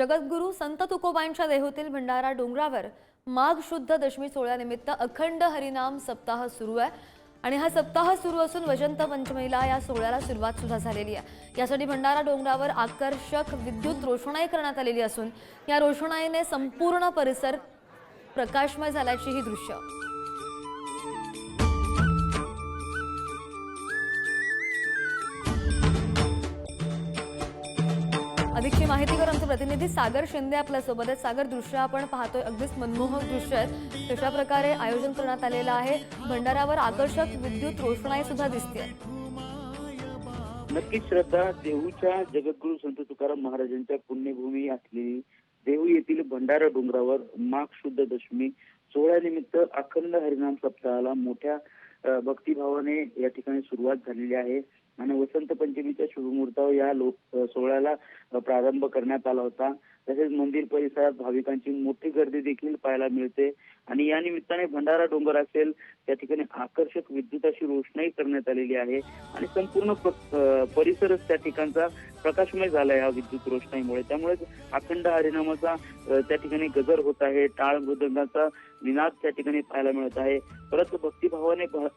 जगद्गुरू संत तुकोबांच्या देहूतील भंडारा डोंगरावर माघ शुद्ध दशमी सोहळ्यानिमित्त अखंड हरिनाम सप्ताह सुरू आहे. आणि हा सप्ताह सुरू असून वसंत पंचमीला या सोहळ्याला सुरुवात सुद्धा झालेली आहे. यासाठी भंडारा डोंगरावर आकर्षक विद्युत रोषणाई करण्यात आलेली असून या रोषणाईने संपूर्ण परिसर प्रकाशमय झाल्याची ही दृश्य. अधिकची माहितीवर आमचे प्रतिनिधी सागर शिंदे आपल्यासोबत आहेत सागर दृश्य आपण पाहतोय. अगदीच मनमोहक दृश्य आहेत. कशा प्रकारे आयोजन करण्यात आलेलं आहे? भंडाऱ्यावर आकर्षक विद्युत रोषणाई सुद्धा दिसते नक्कीच श्रद्धा देहूच्या जगद्गुरु संत तुकाराम महाराजांच्या पुण्यभूमी असलेली देहू येथील भंडारा डोंगरावर माघ शुद्ध दशमी सोहळ्यानिमित्त अखंड हरिनाम सप्ताहाला मोठ्या भक्तिभावाने या ठिकाणी सुरुवात झालेली आहे. आणि वसंत पंचमीच्या शुभमुहूर्तावर या लोक सोहळ्याला प्रारंभ करण्यात आला होता. तसेच मंदिर परिसरात भाविकांची मोठी गर्दी देखील पाहायला मिळते. आणि या निमित्ताने भंडारा डोंगर असेल त्या ठिकाणी आकर्षक विद्युताची रोषणाई करण्यात आलेली आहे. आणि संपूर्ण परिसरच त्या ठिकाणचा प्रकाशमय झाला या विद्युत रोषणाईमुळे. त्यामुळे अखंड हरिनामाचा त्या ठिकाणी गजर होत आहे. टाळ मृदंगाचा निनाद त्या ठिकाणी पाहायला मिळत आहे. परत भक्तिभावाने भ-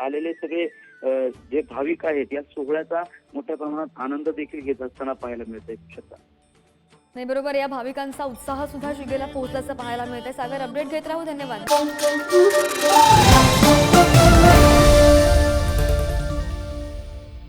आलेले सगळे जे भाविक आहेत या सोहळ्याचा मोठ्या प्रमाणात आनंद देखील घेत असताना पाहायला मिळत आहे नाही बरोबर. या भाविकांचा उत्साह सुद्धा शिगेला पोहोचल्याचं पाहायला मिळतंय. सागर अपडेट घेत राहू. धन्यवाद.